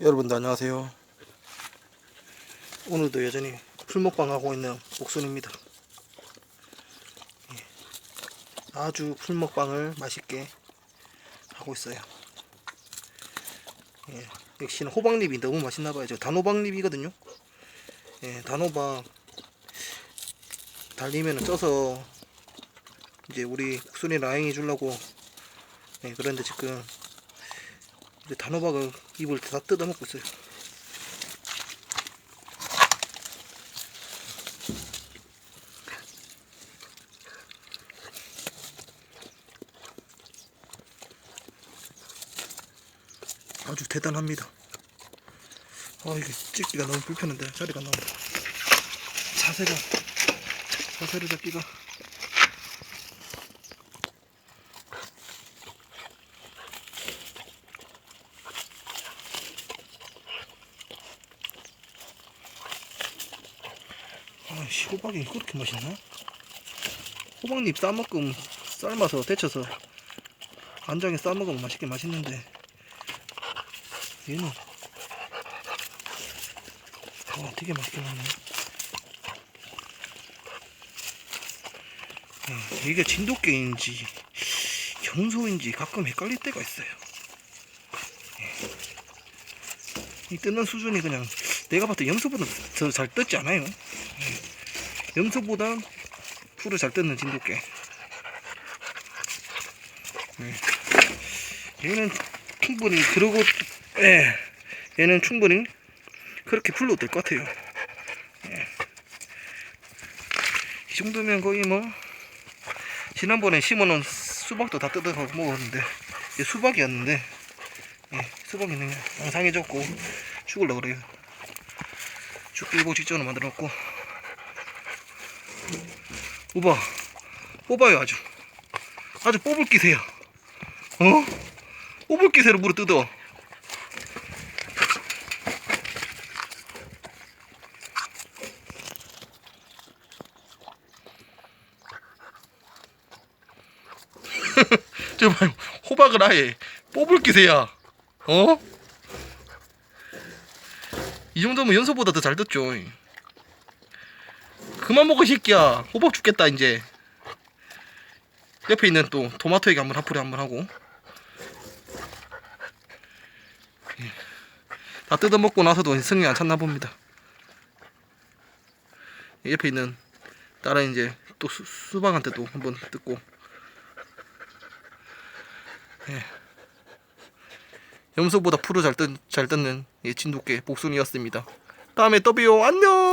여러분들 안녕하세요. 오늘도 여전히 풀먹방 하고 있는 옥순입니다. 예. 아주 풀먹방을 맛있게 하고 있어요. 예. 역시나 호박잎이 너무 맛있나봐요. 저 단호박잎이거든요. 예, 단호박 달리면 쪄서 이제 우리 옥순이 라행이 주려고 예, 그런데 지금 이제 단호박을 입을 다 뜯어먹고 있어요. 아주 대단합니다. 아 이게 찍기가 너무 불편한데 자리가 너무 자세가 자세를 잡기가 아씨 호박이 그렇게 맛있나? 호박잎 싸먹으면 삶아서 데쳐서 간장에 싸먹으면 맛있게 맛있는데 얘는 아 되게 맛있게 먹네 예, 이게 진돗개인지 경소인지 가끔 헷갈릴 때가 있어요 예. 이 뜯는 수준이 그냥 내가 봤을 때 염소보다 더 잘 뜯지 않아요 예. 염소보다 풀을 잘 뜯는 진돗개 예. 얘는 충분히 그러고 예, 얘는 충분히 그렇게 풀로 될 것 같아요. 예. 이 정도면 거의 뭐 지난번에 심어놓은 수박도 다 뜯어서 먹었는데 이게 수박이었는데 예, 수박이 그냥 앙상해졌고 죽을라 그래요. 죽일고 직전으로 만들어놓고 우봐 뽑아요 아주. 아주 뽑을 기세야. 어? 뽑을 기세로 물어 뜯어. 저 봐요. 호박을 아예 뽑을 기세야. 어? 이 정도면 연소보다 더잘 뜯죠 그만 먹어 이 새끼야. 호박 죽겠다 이제. 옆에 있는 또 토마토에게 한번 하풀이 한번 하고. 예. 다 뜯어먹고 나서도 성이 안 찼나 봅니다. 옆에 있는 다른 이제 또 수, 수박한테 또 한번 뜯고. 예. 염소보다 풀을 잘, 뜯, 잘 뜯는 예, 진돗개 복순이었습니다. 다음에 또 봬요. 안녕